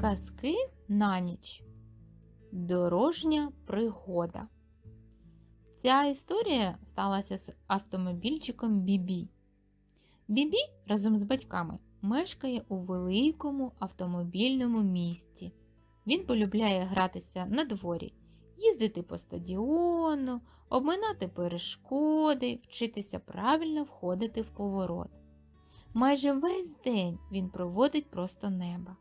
Казки на ніч. Дорожня пригода. Ця історія сталася з автомобільчиком Бібі. Бібі разом з батьками мешкає у великому автомобільному місті. Він полюбляє гратися на дворі, їздити по стадіону, обминати перешкоди, вчитися правильно входити в поворот. Майже весь день він проводить просто неба.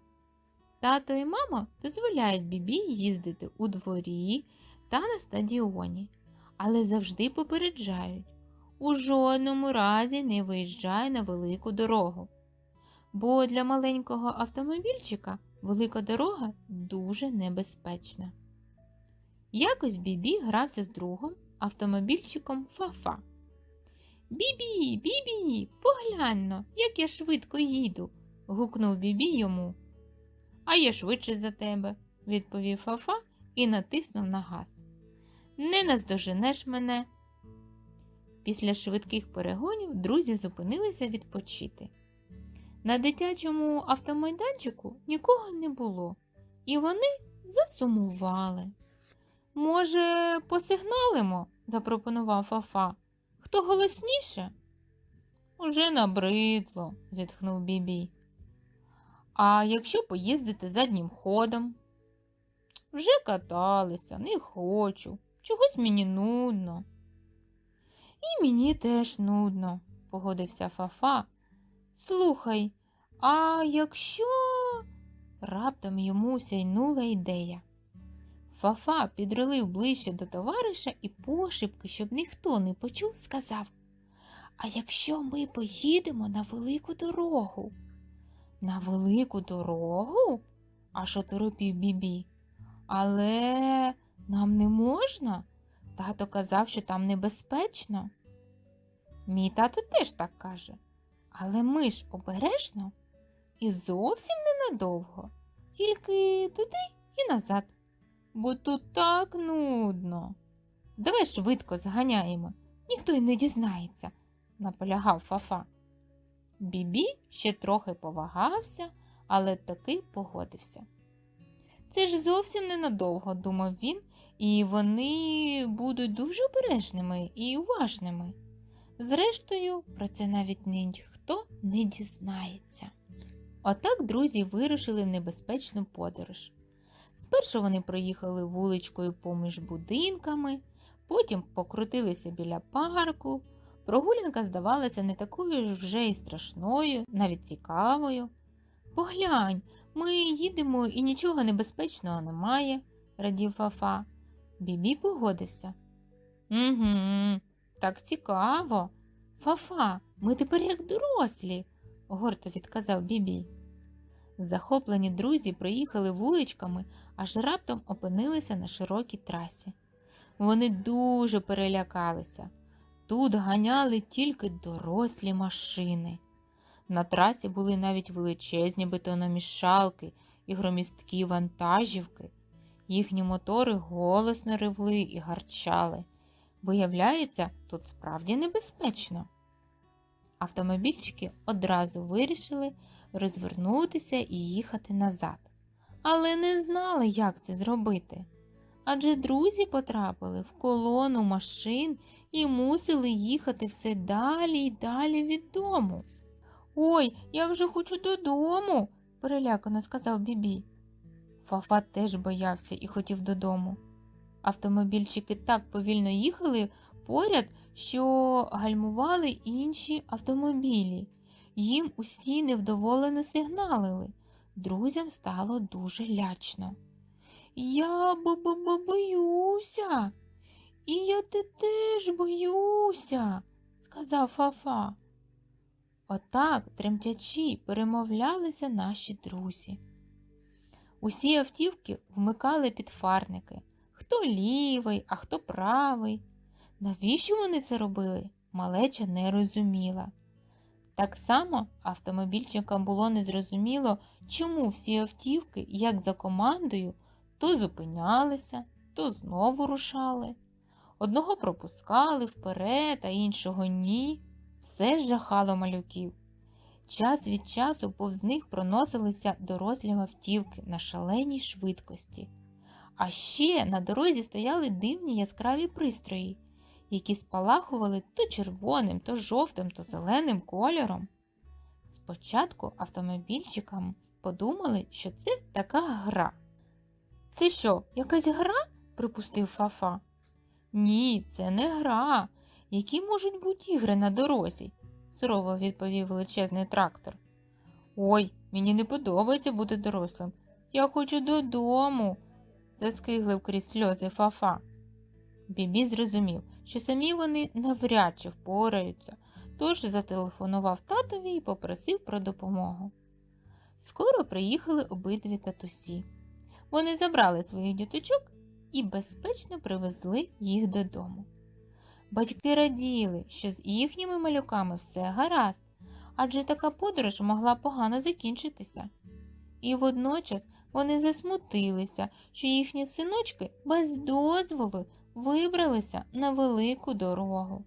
Тато і мама дозволяють Бібі їздити у дворі та на стадіоні, але завжди попереджають у жодному разі не виїжджай на велику дорогу. Бо для маленького автомобільчика велика дорога дуже небезпечна. Якось Бібі грався з другом автомобільчиком Фафа. Бібі, бібі, поглянь но, як я швидко їду. гукнув Бібі йому. А я швидше за тебе, відповів Фафа і натиснув на газ. Не наздоженеш мене. Після швидких перегонів друзі зупинилися відпочити. На дитячому автомайданчику нікого не було, і вони засумували. Може, посигналимо? запропонував Фафа. Хто голосніше? Уже набридло, зітхнув Бібі. А якщо поїздити заднім ходом? Вже каталися, не хочу. Чогось мені нудно. І мені теж нудно, погодився Фафа. Слухай, а якщо раптом йому сяйнула ідея. Фафа підролив ближче до товариша і пошепки, щоб ніхто не почув, сказав А якщо ми поїдемо на велику дорогу? На велику дорогу? аж оторопів Бібі. Але нам не можна? Тато казав, що там небезпечно. Мій тато теж так каже. Але ми ж обережно і зовсім ненадовго, тільки туди і назад. Бо тут так нудно. Давай швидко зганяємо, ніхто й не дізнається, наполягав Фафа. Бібі ще трохи повагався, але таки погодився. Це ж зовсім ненадовго, думав він, і вони будуть дуже обережними і уважними. Зрештою, про це навіть ніхто не дізнається. Отак друзі вирушили в небезпечну подорож. Спершу вони проїхали вуличкою поміж будинками, потім покрутилися біля парку. Прогулянка здавалася не такою вже й страшною, навіть цікавою. Поглянь, ми їдемо і нічого небезпечного немає, радів Фафа. Бібі погодився. Угу, так цікаво. Фафа, ми тепер як дорослі, гордо відказав Бібі. Захоплені друзі проїхали вуличками, аж раптом опинилися на широкій трасі. Вони дуже перелякалися. Тут ганяли тільки дорослі машини. На трасі були навіть величезні бетономішалки і громісткі вантажівки. Їхні мотори голосно ревли і гарчали. Виявляється, тут справді небезпечно. Автомобільчики одразу вирішили розвернутися і їхати назад, але не знали, як це зробити. Адже друзі потрапили в колону машин і мусили їхати все далі й далі від дому. Ой, я вже хочу додому, перелякано сказав Бібі. Фафа теж боявся і хотів додому. Автомобільчики так повільно їхали поряд, що гальмували інші автомобілі. Їм усі невдоволено сигналили. Друзям стало дуже лячно. Я б б б боюся. І я те теж боюся, сказав Фафа. Отак, тремтячи, перемовлялися наші друзі. Усі автівки вмикали підфарники хто лівий, а хто правий. Навіщо вони це робили? Малеча не розуміла. Так само автомобільчикам було незрозуміло, чому всі автівки, як за командою, то зупинялися, то знову рушали. Одного пропускали вперед, а іншого ні. Все жахало малюків. Час від часу повз них проносилися дорослі автівки на шаленій швидкості. А ще на дорозі стояли дивні яскраві пристрої, які спалахували то червоним, то жовтим, то зеленим кольором. Спочатку автомобільчикам подумали, що це така гра. Це що, якась гра? припустив Фафа. Ні, це не гра. Які можуть бути ігри на дорозі? сурово відповів величезний трактор. Ой, мені не подобається бути дорослим. Я хочу додому, заскиглив крізь сльози Фафа. Бібі зрозумів, що самі вони навряд чи впораються, тож зателефонував татові і попросив про допомогу. Скоро приїхали обидві татусі. Вони забрали своїх діточок і безпечно привезли їх додому. Батьки раділи, що з їхніми малюками все гаразд, адже така подорож могла погано закінчитися. І водночас вони засмутилися, що їхні синочки без дозволу вибралися на велику дорогу.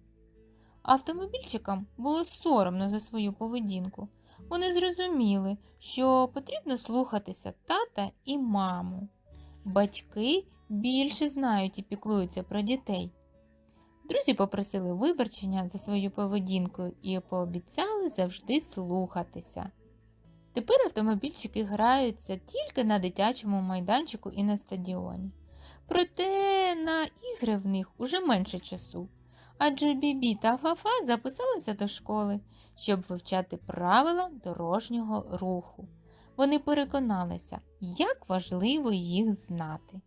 Автомобільчикам було соромно за свою поведінку. Вони зрозуміли, що потрібно слухатися тата і маму. Батьки більше знають і піклуються про дітей. Друзі попросили вибачення за свою поведінку і пообіцяли завжди слухатися. Тепер автомобільчики граються тільки на дитячому майданчику і на стадіоні. Проте на ігри в них уже менше часу, адже Бібі та Фафа записалися до школи, щоб вивчати правила дорожнього руху. Вони переконалися, як важливо їх знати.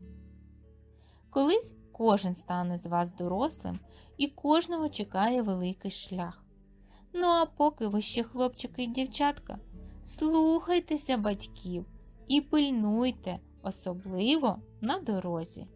Колись кожен стане з вас дорослим і кожного чекає великий шлях. Ну а поки ви ще хлопчики і дівчатка, слухайтеся батьків і пильнуйте, особливо на дорозі.